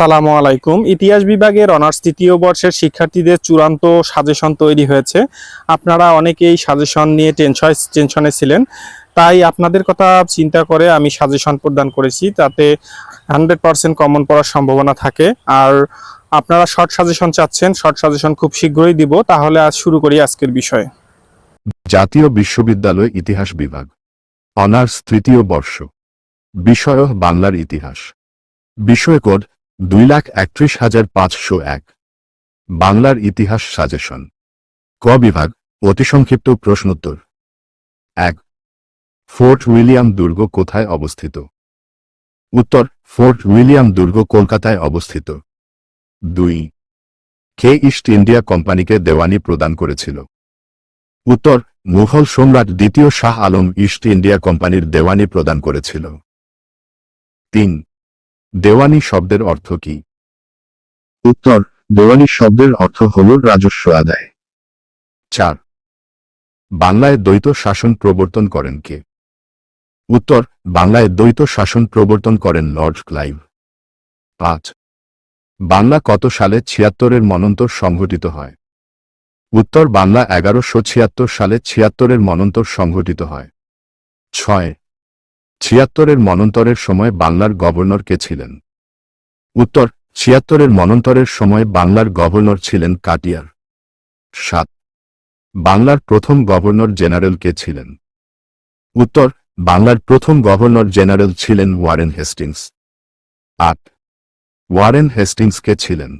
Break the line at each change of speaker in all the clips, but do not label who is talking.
আসসালামু আলাইকুম। ইতিহাস বিভাগের অনার্স তৃতীয় বর্ষের শিক্ষার্থীদের চূড়ান্ত সাজেশন তৈরি হয়েছে। আপনারা অনেকেই সাজেশন নিয়ে টেনশন টেনশনে ছিলেন। তাই আপনাদের কথা চিন্তা করে আমি সাজেশন প্রদান করেছি, তাতে হান্ড্রেড পার্সেন্ট কমন পড়ার সম্ভাবনা থাকে। আর আপনারা শর্ট সাজেশন চাচ্ছেন, শর্ট সাজেশন খুব শীঘ্রই দিব। তাহলে আজ শুরু করি আজকের বিষয়ে।
জাতীয় বিশ্ববিদ্যালয় ইতিহাস বিভাগ। অনার্স তৃতীয় বর্ষ। বিষয় বাংলার ইতিহাস। বিষয় কোড দুই লাখ একত্রিশ হাজার পাঁচশো এক। বাংলার ইতিহাস সাজেশন। ক বিভাগ, অতি সংক্ষিপ্ত প্রশ্নোত্তর। এক, ফোর্ট উইলিয়াম দুর্গ কোথায় অবস্থিত? উত্তর, ফোর্ট উইলিয়াম দুর্গ কলকাতায় অবস্থিত। দুই, কে ইস্ট ইন্ডিয়া কোম্পানিকে দেওয়ানি প্রদান করেছিল? উত্তর, মুঘল সম্রাট দ্বিতীয় শাহ আলম ইস্ট ইন্ডিয়া কোম্পানির দেওয়ানি প্রদান করেছিল। তিন দেওয়ানি শব্দের অর্থ কি?
উত্তর দেওয়ানি শব্দের অর্থ হল রাজস্ব আদায়।
চার। বাংলায় দ্বৈত শাসন প্রবর্তন করেন কে? উত্তর বাংলায় দ্বৈত শাসন প্রবর্তন করেন লর্ড ক্লাইভ। পাঁচ। বাংলা কত সালে ছিয়াত্তরের মনন্তর সংঘটিত হয়? উত্তর বাংলা এগারোশো ছিয়াত্তর সালে ছিয়াত্তরের মনন্তর সংঘটিত হয়। ছয়। ছিয়াত্তরের মনন্তরের সময় বাংলার গভর্নর কে ছিলেন? উত্তর, ছিয়াত্তরের মনন্তরের সময় বাংলার গভর্নর ছিলেন কাটিয়ার। সাত, বাংলার প্রথম গভর্নর জেনারেল কে ছিলেন? উত্তর, বাংলার প্রথম গভর্নর জেনারেল ছিলেন ওয়ারেন হেস্টিংস। আট, ওয়ারেন হেস্টিংস কে ছিলেন?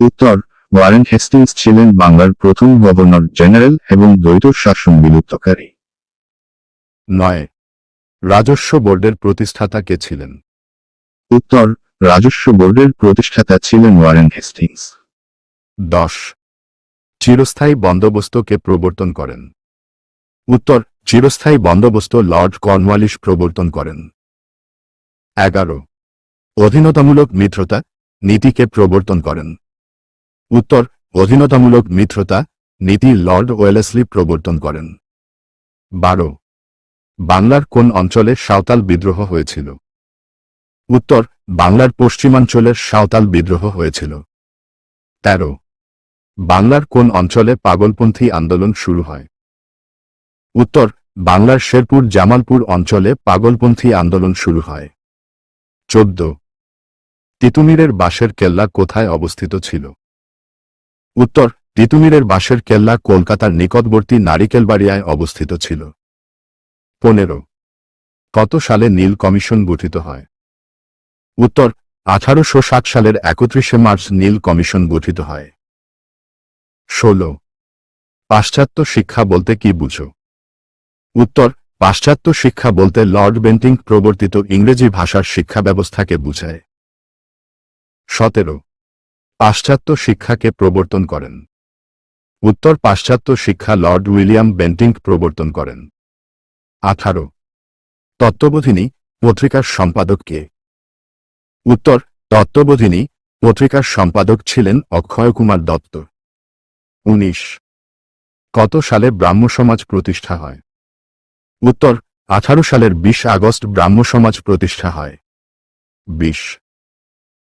উত্তর, ওয়ারেন হেস্টিংস ছিলেন বাংলার প্রথম গভর্নর জেনারেল এবং দ্বৈত শাসন বিলুপ্তকারী
নয় রাজস্ব বোর্ডের প্রতিষ্ঠাতা কে ছিলেন?
উত্তর রাজস্ব বোর্ডের প্রতিষ্ঠাতা ছিলেন ওয়ারেন হেস্টিংস।
দশ। চিরস্থায়ী বন্দোবস্তকে প্রবর্তন করেন? উত্তর চিরস্থায়ী বন্দোবস্ত লর্ড কর্নওয়ালিস প্রবর্তন করেন। এগারো। অধীনতামূলক মিত্রতা নীতিকে প্রবর্তন করেন? উত্তর অধীনতামূলক মিত্রতা নীতি লর্ড ওয়েলেসলি প্রবর্তন করেন। বারো। বাংলার কোন অঞ্চলে সাঁওতাল বিদ্রোহ হয়েছিল? উত্তর, বাংলার পশ্চিমাঞ্চলের সাঁওতাল বিদ্রোহ হয়েছিল। তেরো, বাংলার কোন অঞ্চলে পাগলপন্থী আন্দোলন শুরু হয়? উত্তর, বাংলার শেরপুর জামালপুর অঞ্চলে পাগলপন্থী আন্দোলন শুরু হয়। চোদ্দ, তিতুমিরের বাঁশের কেল্লা কোথায় অবস্থিত ছিল? উত্তর, তিতুমিরের বাঁশের কেল্লা কলকাতার নিকটবর্তী নারিকেলবাড়িয়ায় অবস্থিত ছিল। পনেরো। কত সালে নীল কমিশন গঠিত হয়? উত্তর, আঠারোশো ষাট সালের একত্রিশে মার্চ নীল কমিশন গঠিত হয়। ষোল। পাশ্চাত্য শিক্ষা বলতে কি বুঝো? উত্তর, পাশ্চাত্য শিক্ষা বলতে লর্ড বেন্টিং প্রবর্তিত ইংরেজি ভাষার শিক্ষা ব্যবস্থাকে বুঝায়। সতেরো। পাশ্চাত্য শিক্ষাকে প্রবর্তন করেন। উত্তর, পাশ্চাত্য শিক্ষা লর্ড উইলিয়াম বেন্টিং প্রবর্তন করেন। আঠারো। তত্ত্ববোধিনী পত্রিকার সম্পাদক কে? উত্তর, তত্ত্ববোধিনী পত্রিকার সম্পাদক ছিলেন অক্ষয় কুমার দত্ত। উনিশ। কত সালে ব্রাহ্ম সমাজ প্রতিষ্ঠা হয়? উত্তর, আঠারো সালের বিশ আগস্ট ব্রাহ্ম সমাজ প্রতিষ্ঠা হয়। বিশ।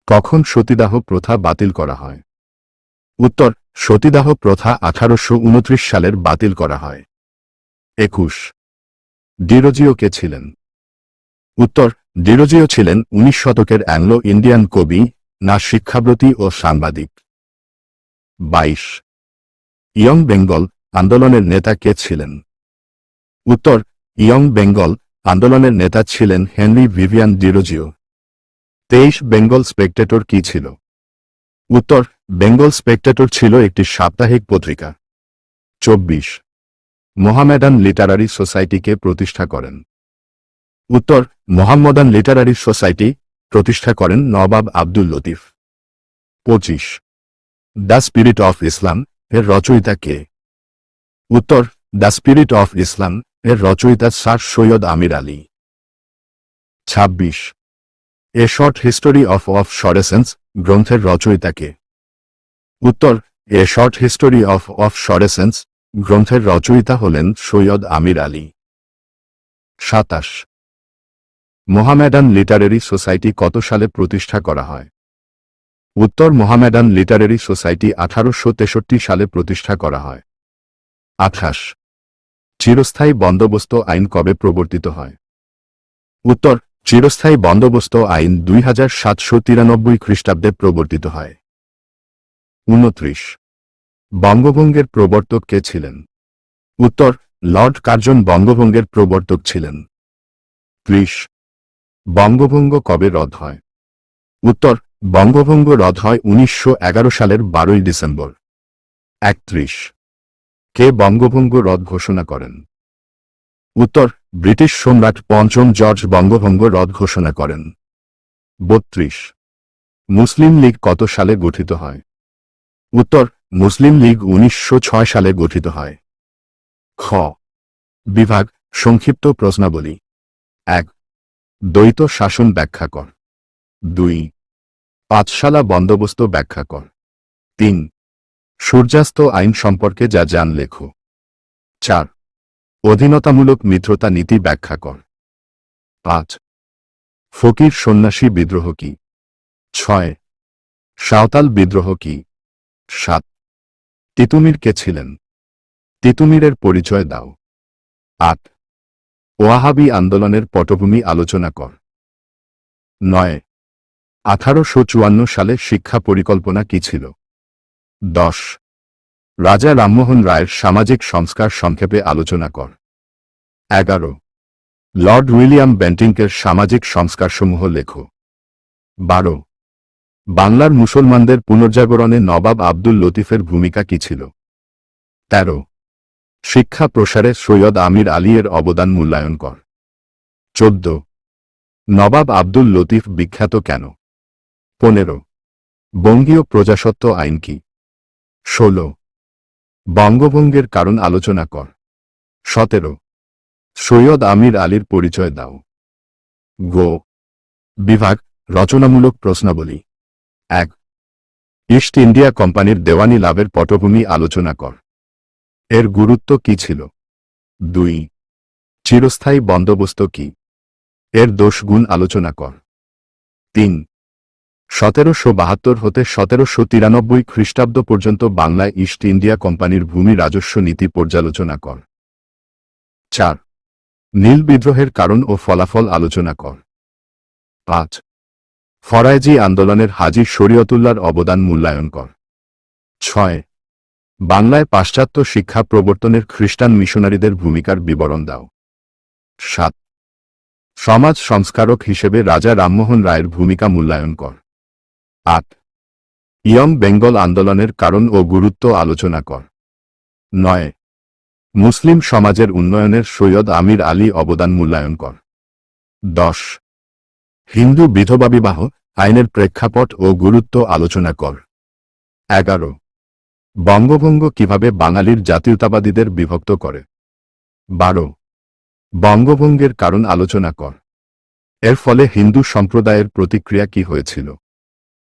কখন সতীদাহ প্রথা বাতিল করা হয়? উত্তর, সতীদাহ প্রথা আঠারোশো উনত্রিশ সালের বাতিল করা হয়। একুশ। ডিরোজিও কে ছিলেন? উত্তর, ডিরোজিও ছিলেন উনিশ শতকের অ্যাংলো ইন্ডিয়ান কবি, না শিক্ষাব্রতী ও সাংবাদিক। বাইশ, ইয়ং বেঙ্গল আন্দোলনের নেতা কে ছিলেন? উত্তর, ইয়ং বেঙ্গল আন্দোলনের নেতা ছিলেন হেনরি ভিভিয়ান ডিরোজিও। তেইশ, বেঙ্গল স্পেকটেটর কি ছিল? উত্তর, বেঙ্গল স্পেকটেটর ছিল একটি সাপ্তাহিক পত্রিকা। চব্বিশ মোহামেডান লিটারারি সোসাইটিকে প্রতিষ্ঠা করেন। উত্তর, মোহাম্মদান লিটারারি সোসাইটি প্রতিষ্ঠা করেন নবাব আব্দুল লতিফ। পঁচিশ, দ্য স্পিরিট অফ ইসলাম এর রচয়িতা কে? উত্তর, দ্য স্পিরিট অফ ইসলাম এর রচয়িতা স্যার সৈয়দ আমির আলী। ছাব্বিশ, a short history of of Saracens গ্রন্থের রচয়িতা কে? উত্তর, a short history of of Saracens গ্রন্থের রচয়িতা হলেন সৈয়দ আমির আলী। সাতাশ। মোহামেডান লিটারেরি সোসাইটি কত সালে প্রতিষ্ঠা করা হয়? উত্তর মোহামেডান লিটারেরি সোসাইটি আঠারোশো তেষট্টি সালে প্রতিষ্ঠা করা হয়। আঠাশ। চিরস্থায়ী বন্দোবস্ত আইন কবে প্রবর্তিত হয়? উত্তর, চিরস্থায়ী বন্দোবস্ত আইন দুই হাজার সাতশো তিরানব্বই খ্রিস্টাব্দে প্রবর্তিত হয়। উনত্রিশ। বঙ্গভঙ্গের প্রবর্তক কে ছিলেন? উত্তর, লর্ড কার্জন বঙ্গভঙ্গের প্রবর্তক ছিলেন। ত্রিশ, বঙ্গভঙ্গ কবে রদ হয়? উত্তর, বঙ্গভঙ্গ রদ হয় উনিশশো এগারো সালের বারোই ডিসেম্বর। একত্রিশ, কে বঙ্গভঙ্গ রদ ঘোষণা করেন? উত্তর, ব্রিটিশ সম্রাট পঞ্চম জর্জ বঙ্গভঙ্গ রদ ঘোষণা করেন। বত্রিশ, মুসলিম লীগ কত সালে গঠিত হয়? উত্তর মুসলিম লীগ উনিশশো ছয় সালে গঠিত হয়। খ। বিভাগ, সংক্ষিপ্ত প্রশ্নাবলী। এক। দ্বৈত শাসন ব্যাখ্যা কর। দুই। পাঁচশালা বন্দোবস্ত ব্যাখ্যা কর। তিন। সূর্যাস্ত আইন সম্পর্কে যা জান লেখো। চার। অধীনতামূলক মিত্রতা নীতি ব্যাখ্যা কর। পাঁচ। ফকির সন্ন্যাসী বিদ্রোহ কি? ছয়। সাঁওতাল বিদ্রোহ কি? সাত। তিতুমির কে ছিলেন? তিতুমিরের পরিচয় দাও। আট। ওয়াহাবি আন্দোলনের পটভূমি আলোচনা কর। নয়। আঠারোশো চুয়ান্ন সালে শিক্ষা পরিকল্পনা কি ছিল? দশ। রাজা রামমোহন রায়ের সামাজিক সংস্কার সংক্ষেপে আলোচনা কর। এগারো। লর্ড উইলিয়াম বেন্টিংকের সামাজিক সংস্কারসমূহ লেখো। বারো। বাংলার মুসলমানদের পুনর্জাগরণে নবাব আব্দুল লতিফের ভূমিকা কি ছিল? তেরো। শিক্ষা প্রসারে সৈয়দ আমির আলীর অবদান মূল্যায়ন কর চোদ্দ। নবাব আব্দুল লতিফ বিখ্যাত কেন? পনেরো। বঙ্গীয় প্রজাসত্ব আইন কি? ষোল। বঙ্গভঙ্গের কারণ আলোচনা কর। সতেরো। সৈয়দ আমির আলীর পরিচয় দাও। গো। বিভাগ, রচনামূলক প্রশ্নাবলী। এক। ইস্ট ইন্ডিয়া কোম্পানির দেওয়ানি লাভের পটভূমি আলোচনা কর। এর গুরুত্ব কি ছিল? দুই। চিরস্থায়ী বন্দোবস্ত কি? এর দোষগুণ আলোচনা কর। তিন। সতেরোশো বাহাত্তর হতে সতেরোশো তিরানব্বই খ্রিস্টাব্দ পর্যন্ত বাংলায় ইস্ট ইন্ডিয়া কোম্পানির ভূমি রাজস্ব নীতি পর্যালোচনা কর। চার। নীল বিদ্রোহের কারণ ও ফলাফল আলোচনা কর। পাঁচ। ফরায়েজি আন্দোলনের হাজি শরীয়তুল্লার অবদান মূল্যায়ন কর। ছয়, বাংলায় পাশ্চাত্য শিক্ষা প্রবর্তনের খ্রিস্টান মিশনারিদের ভূমিকার বিবরণ দাও। সাত, সমাজ সংস্কারক হিসেবে রাজা রামমোহন রায়ের ভূমিকা মূল্যায়ন কর। আট, ইয়ং বেঙ্গল আন্দোলনের কারণ ও গুরুত্ব আলোচনা কর। নয়, মুসলিম সমাজের উন্নয়নের সৈয়দ আমির আলী অবদান মূল্যায়ন কর। দশ হিন্দু বিধবা বিবাহ আইনের প্রেক্ষাপট ও গুরুত্ব আলোচনা কর। এগারো। বঙ্গভঙ্গ কীভাবে বাঙালির জাতীয়তাবাদীদের বিভক্ত করে? বারো। বঙ্গভঙ্গের কারণ আলোচনা কর। এর ফলে হিন্দু সম্প্রদায়ের প্রতিক্রিয়া কি হয়েছিল?